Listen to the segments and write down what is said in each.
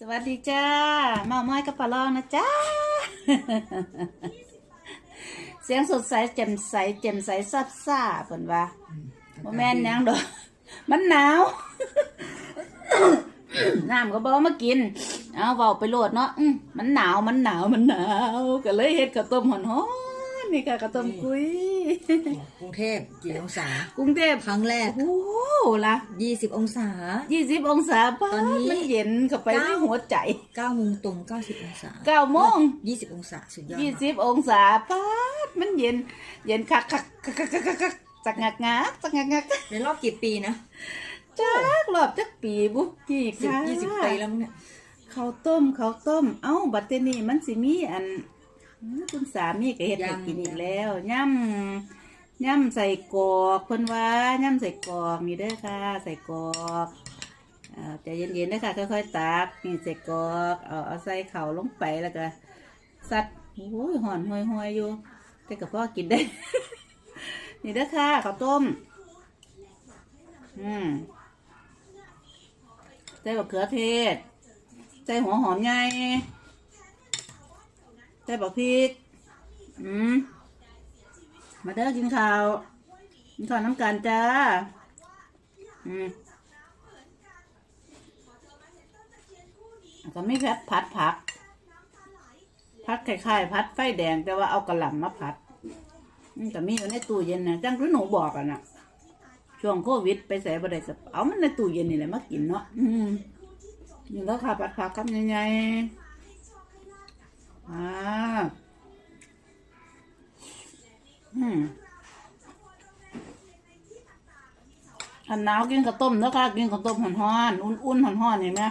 สวัสดีจ้าเมาม้อยกับปลาลองนะจ้า เสียงสดใสแจ่มใสแจ่มใสซับซ่าเพิ่นว่าบ่แม่นหยังดอก มันหนาว น้ำก็บ่เอามากิน เอาเว้าไปโลดเนาะอื้อมันหนาวมันหนาวมันหนาว ก็เลยเฮ็ดข้าวต้มหอนๆ นี่ค่ะข้าวต้มกุยกรุงเทพกี่องศา กรุงเทพครั้งแรก โอ้โหละ20องศา20องศาป้าตอนนี้มันเย็นเข้าไปในเก้าหัวใจ9โมงตรง90องศา9โมง20องศาสุดยอดยี่มากสิบองศาป้าดมันเย็น เย็นคักคักคักคักคักคักคักจักงักงักจักงักงักในรอบกี่ปีนะจักรอบจักปีบุกี่สิบค่ะยี่สิบปีแล้วมั้งเนี่ยข้าวต้มข้าวต้ม เอ้าบัดเตนี่มันสิมีอันอื้อ คุณสามีก็เฮ็ดให้กินอีกแล้วย่ำย่ำใส่กรอกเพิ่นว่าย่ำใส่กรอกนี่เด้อค่ะ ใส่กรอกอ่าใจเย็นๆนะคะค่อยๆตักนี่ใส่กรอกเอาเอาใส่เข่าวลงไปแล้วก็ซัดโอ้ยห่อนห่วยๆอยู่ แต่กับพ่อกินได้ นี่เด้อค่ะข้าวต้ม อืมใส่บักเขือเทศใส่หัวหอมใหญ่ ใส่บักพริกอืมมาเด้อกินข้าวกินข้าวน้ำกันจ้า อืมก็ไม่แพทผัดผักผัดไข่ๆผัดไฟแดงแต่ว่าเอากระหล่ำมาผัดอืมแต่มีอยู่ในตู้เย็นนะจังคือหนูบอกอะนะช่วงโควิดไปใส่บริษัทเอามันในตู้เย็นนี่แหละมากินเนาะอืมนี่แล้วค่ะผัดผักคำใหญ่ๆ อ่าอืมอันหนาวกินข้าวต้มแล้วค่ะ กินข้าวต้มห่อนๆอุ่นๆห่อนๆเห็นไหม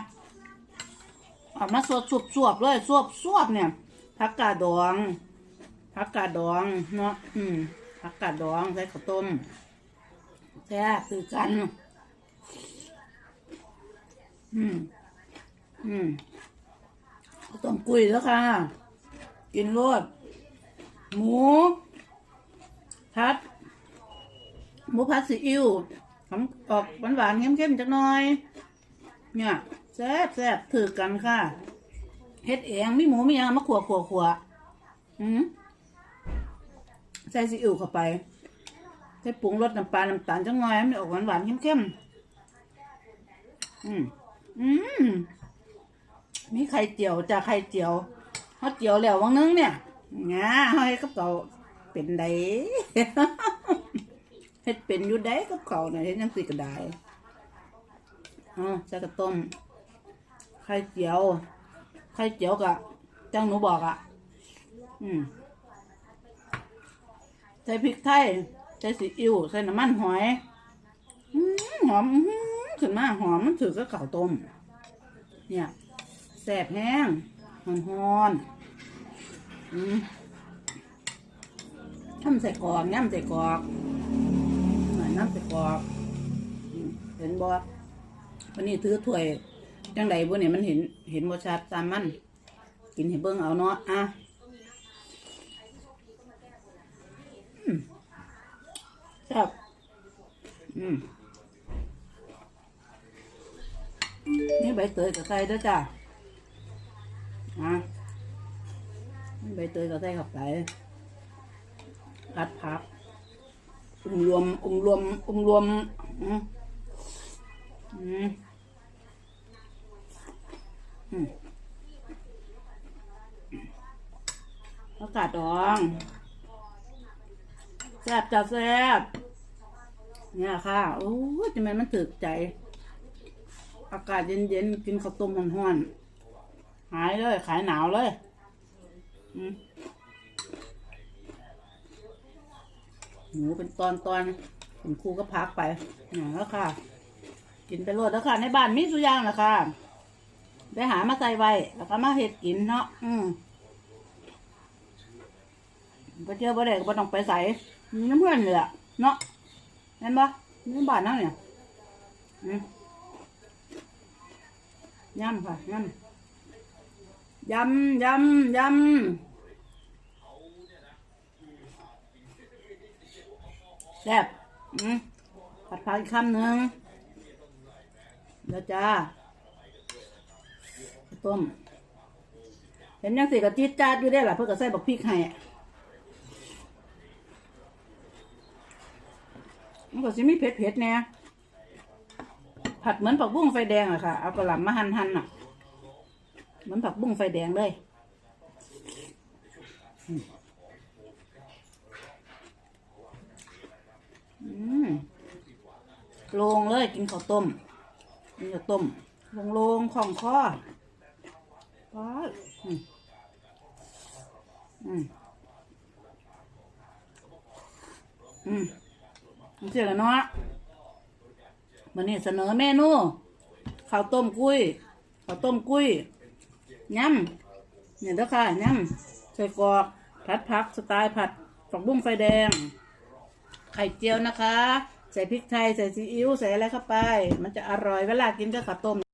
เอามาสวบสวบๆเลยสวบสวบเนี่ยผักกาดดองผักกาดดองเนาะอืมผักกาดดองใส่ข้าวต้มแซ่บคือกัน อืมอืมข้าวต้มกุยแล้วค่ะ กินรสหมู พัด หมูพัดซีอิ๊วทำออกหวานหวานๆเข้มๆจักหน่อย เนี่ยแซ่บแซ่บถือกันค่ะเฮ็ดเองมีหมูมียังมาขัวขัวขัวอืมใส่ซีอิ๊วเข้าไปใส่ปรุงรสน้ำปลา น้ำตาลจังหน่อยให้มันออกหวานหวานๆเข้มอืมอืมมีไข่เจียวจ้าไข่เจียว เขาเจียวแล้ววังนึงเนี่ยงาเฮ้ยกับเขาเป็นไดเฮ็ดเป็นอยู่ได้กับเขาน่ะเฮ็ดยังสิก็ได้อ๋อใส่กระต้มไข่เจียวไข่เจียวกะจังหนูบอกอะ อืมใส่พริกไทยใส่ซีอิ๊วใส่น้ำมันหอยหอมขึ้นมาหอมมันถือกับข้าวต้ม เนี่ยแสบแห้ง หอนหอนอทำใส่กรอกย่ำใส่กรอกหน่อยน้ำใส่กรอกเห็นบ่วันนี้ถือถ้วยจังใดบ่เนี่ยมันเห็นเห็นบ่ชัดตามมัน กินให้เบิ่งเอาเนาะอะครับอืมนี่ใบเตยกับใส่ด้วยจ้ะ อะใบเตยกับใส่เข้าไปผัดผักอุ้มรวมอุ้มรวมอุ้มรวมอืมอืมอืมอากาศดองแซ่บจะแซ่บเนี่ยค่ะ โอ้ยทำไมมันถึกใจ อากาศเย็นๆ กินข้าวต้มห้อนๆ หายเลย ขายหนาวเลยหมูเป็นตอนตอนคุณครูก็พักไปนี่แล้วค่ะ กินไปโลดแล้วค่ะ ในบ้านมีสุยางแล้วค่ะไปหามาใส่ไว้ แล้วก็มาเห็ดกินเนาะ อืมไปเจอบ่ได้ก็บ่ต้องไปใส่มีน้ำเพื่อนเลยอะเนาะเห็นปะนี่บ้านนั่นเนี่ยอืมยำค่ะย่ำ ยำยำยำแซ่บอืมผัดผักอีกคำหนึ่งเดี๋ยวจ้าต้ม เห็นยังสิกะจี๊ดจ๊าดอยู่ได้ล่ะเพื่อก็ใส่บักพริกให้มันก็สิมีเผ็ดเผ็ดๆแน่ผัดเหมือนผักบุ้งไฟแดงอะค่ะ เอากระหล่ำมาหั่นหั่นๆอะ มือนผักบุ้งไฟแดงเลยอืมโลงเลยกินข้าวต้มกินข้าวต้มโลงลงๆของคอว้าอืมอืมอืมเสียกันเนาะวันนี้เสนอเมนูข้าวต้มกุ้ยข้าวต้มกุ้ย ยำเนี่ยเด้อค่ะยำใส่กรอกผัดผักสไตล์ผัดฝักบุ้งไฟแดง ไข่เจียวนะคะ ใส่พริกไทย ใส่ซีอิ๊วใส่อะไรเข้าไป มันจะอร่อยเวลากินก็ข้าวต้ม